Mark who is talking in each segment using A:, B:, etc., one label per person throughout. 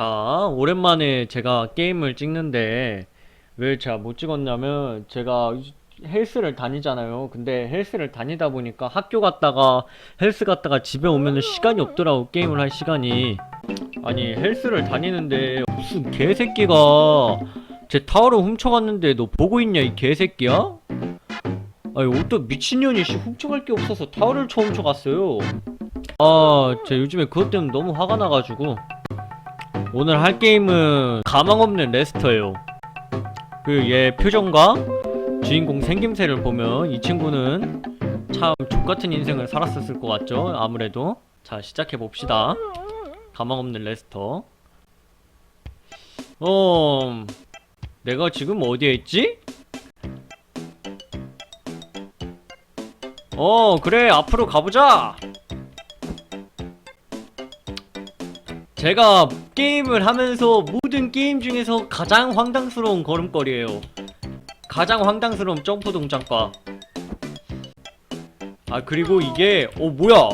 A: 자, 오랜만에 제가 게임을 찍는데 왜 제가 못 찍었냐면 제가 헬스를 다니잖아요. 근데 헬스를 다니다 보니까 학교 갔다가 헬스 갔다가 집에 오면은 시간이 없더라고 게임을 할 시간이. 아니 헬스를 다니는데 무슨 개새끼가 제 타워를 훔쳐갔는데 너 보고 있냐 이 개새끼야? 아니 어떤 미친년이 씨 훔쳐갈 게 없어서 타워를 쳐 훔쳐갔어요. 아, 제가 요즘에 그것 때문에 너무 화가 나가지고 오늘 할 게임은 가망 없는 레스터예요. 그 얘 표정과 주인공 생김새를 보면 이 친구는 참 족같은 인생을 살았었을 것 같죠? 아무래도 자 시작해 봅시다. 가망 없는 레스터. 어, 내가 지금 어디에 있지? 어, 그래 앞으로 가보자. 제가 게임을 하면서 모든 게임 중에서 가장 황당스러운 걸음걸이에요. 가장 황당스러운 점프 동작과. 아 그리고 이게 어 뭐야?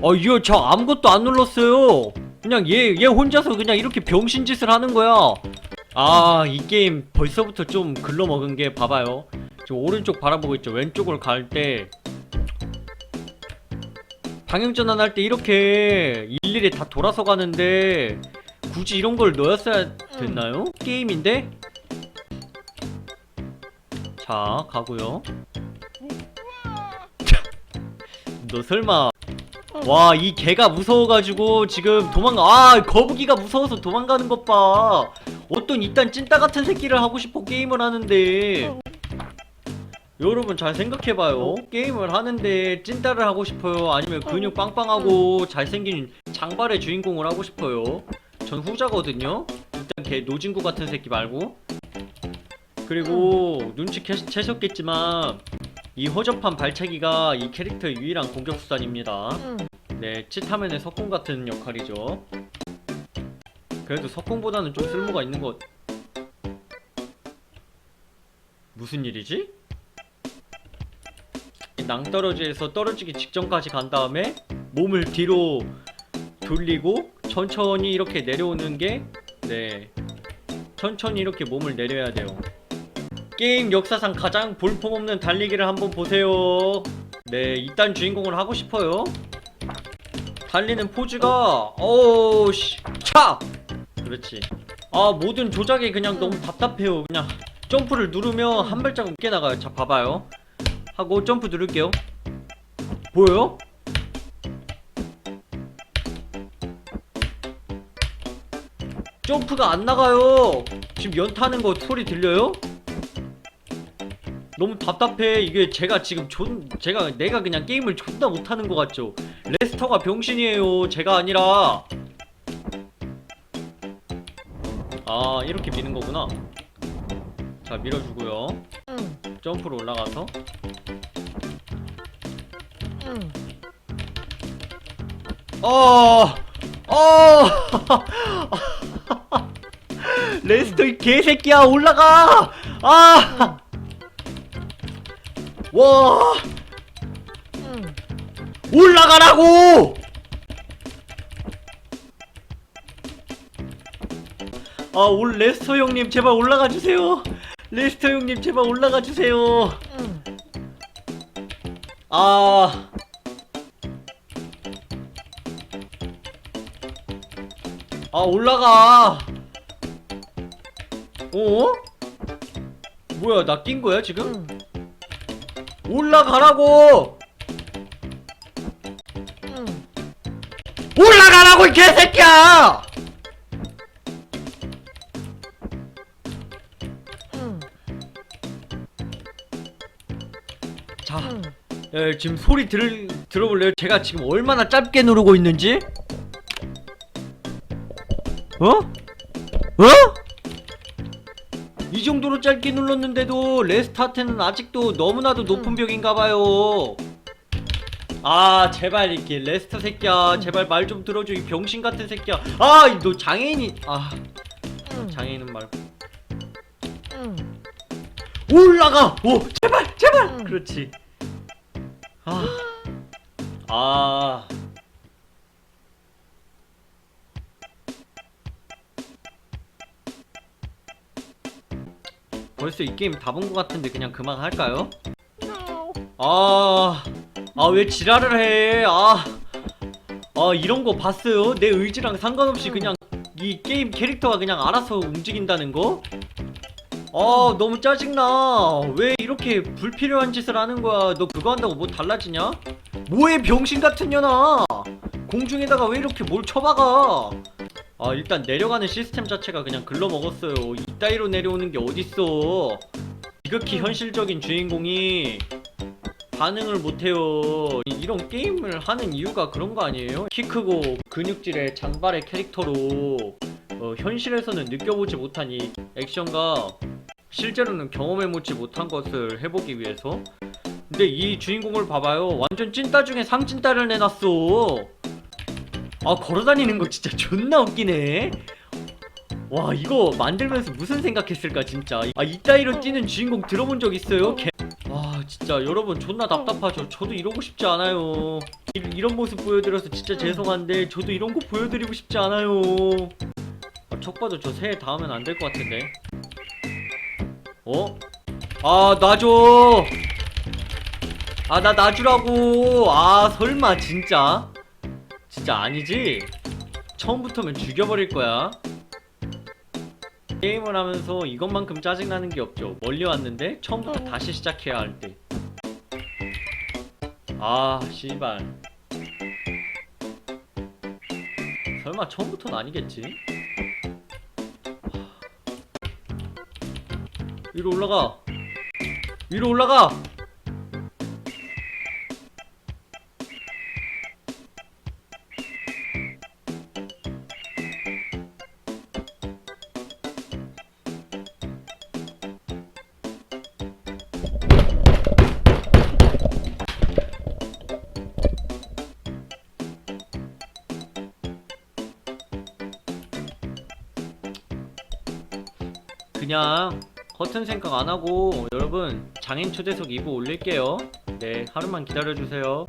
A: 어 이거 저 아무것도 안 눌렀어요. 그냥 얘 얘 혼자서 그냥 이렇게 병신 짓을 하는 거야. 아 이 게임 벌써부터 좀 글러먹은 게 봐봐요. 저 오른쪽 바라보고 있죠. 왼쪽을 갈때 방향전환 할 때 이렇게 일일이 다 돌아서 가는데 굳이 이런 걸 넣었어야 됐나요? 게임인데? 자, 가고요. 너 설마 와, 이 개가 무서워가지고 지금 도망가. 아, 거북이가 무서워서 도망가는 것 봐. 어떤 이딴 찐따 같은 새끼를 하고 싶어 게임을 하는데. 여러분 잘 생각해봐요. 게임을 하는데 찐따를 하고 싶어요? 아니면 근육 빵빵하고 잘생긴 장발의 주인공을 하고 싶어요? 전 후자거든요? 일단 걔 노진구 같은 새끼 말고. 그리고 눈치 캐, 채셨겠지만 이 허접한 발차기가 이 캐릭터의 유일한 공격 수단입니다. 네, 치타맨의 석궁 같은 역할이죠. 그래도 석궁보다는 좀 쓸모가 있는 것. 무슨 일이지? 이 낭떠러지에서 떨어지기 직전까지 간 다음에 몸을 뒤로 돌리고 천천히 이렇게 내려오는 게 네. 천천히 이렇게 몸을 내려야 돼요. 게임 역사상 가장 볼품없는 달리기를 한번 보세요. 네, 이딴 주인공을 하고 싶어요. 달리는 포즈가 어우 씨 차! 그렇지. 아 모든 조작이 그냥 너무 답답해요. 그냥 점프를 누르면 한 발짝 늦게 나가요. 자 봐봐요. 하고 점프 누를게요. 보여요? 점프가 안 나가요. 지금 연타는 거 소리 들려요? 너무 답답해. 이게 제가 지금 존 제가 내가 그냥 게임을 존나 못하는 것 같죠. 레스터가 병신이에요. 제가 아니라. 아 이렇게 미는 거구나. 자 밀어주고요. 점프로 올라가서 어, 어, 레스터 이 개새끼야 올라가! 아, 와, 올라가라고! 아, 올 레스터 형님 제발 올라가 주세요. 레스터 형님 제발 올라가 주세요. 아. 아 올라가 어? 뭐야 나 낀 거야 지금? 올라가라고 올라가라고 이 개새끼야 자 에, 지금 소리 들, 들어볼래요? 제가 지금 얼마나 짧게 누르고 있는지? 어? 어? 이 정도로 짧게 눌렀는데도 레스타트는 아직도 너무나도 높은 벽인가봐요. 아 제발 이렇게 레스터 새끼야. 제발 말 좀 들어줘 이 병신 같은 새끼야. 아 너 장애인이 아. 장애인은 말고 올라가! 오 제발 제발! 그렇지 아. 아. 벌써 이 게임 다 본 것 같은데 그냥 그만할까요? 아. 아. 아, 왜 지랄을 해? 아. 아, 이런 거 봤어요? 내 의지랑 상관없이 그냥 이 게임 캐릭터가 그냥 알아서 움직인다는 거? 아 너무 짜증나. 왜 이렇게 불필요한 짓을 하는 거야? 너 그거 한다고 뭐 달라지냐? 뭐해 병신 같은 년아? 공중에다가 왜 이렇게 뭘 쳐박아? 아 일단 내려가는 시스템 자체가 그냥 글러먹었어요. 이따위로 내려오는 게 어딨어? 지극히 현실적인 주인공이 반응을 못해요. 이- 이런 게임을 하는 이유가 그런 거 아니에요? 키 크고 근육질의 장발의 캐릭터로 어, 현실에서는 느껴보지 못한 이 액션과 실제로는 경험해보지 못한 것을 해보기 위해서. 근데 이 주인공을 봐봐요. 완전 찐따 중에 상찐따를 내놨어. 아 걸어다니는 거 진짜 존나 웃기네. 와 이거 만들면서 무슨 생각했을까 진짜. 아 이따위로 뛰는 주인공 들어본 적 있어요? 개... 와 진짜 여러분 존나 답답하죠. 저도 이러고 싶지 않아요. 이, 이런 모습 보여드려서 진짜 죄송한데 저도 이런 거 보여드리고 싶지 않아요. 아, 척 봐도 저 새해 닿으면 안 될 것 같은데 어? 아 놔줘. 아 나 놔주라고. 아 설마 진짜? 진짜 아니지? 처음부터면 죽여버릴 거야. 게임을 하면서 이것만큼 짜증나는 게 없죠. 멀리 왔는데 처음부터 다시 시작해야 할 때. 아 씨발. 설마 처음부터는 아니겠지? 위로 올라가. 위로 올라가. 그냥 허튼 생각 안 하고 여러분 장인 초대석 2부 올릴게요. 네 하루만 기다려주세요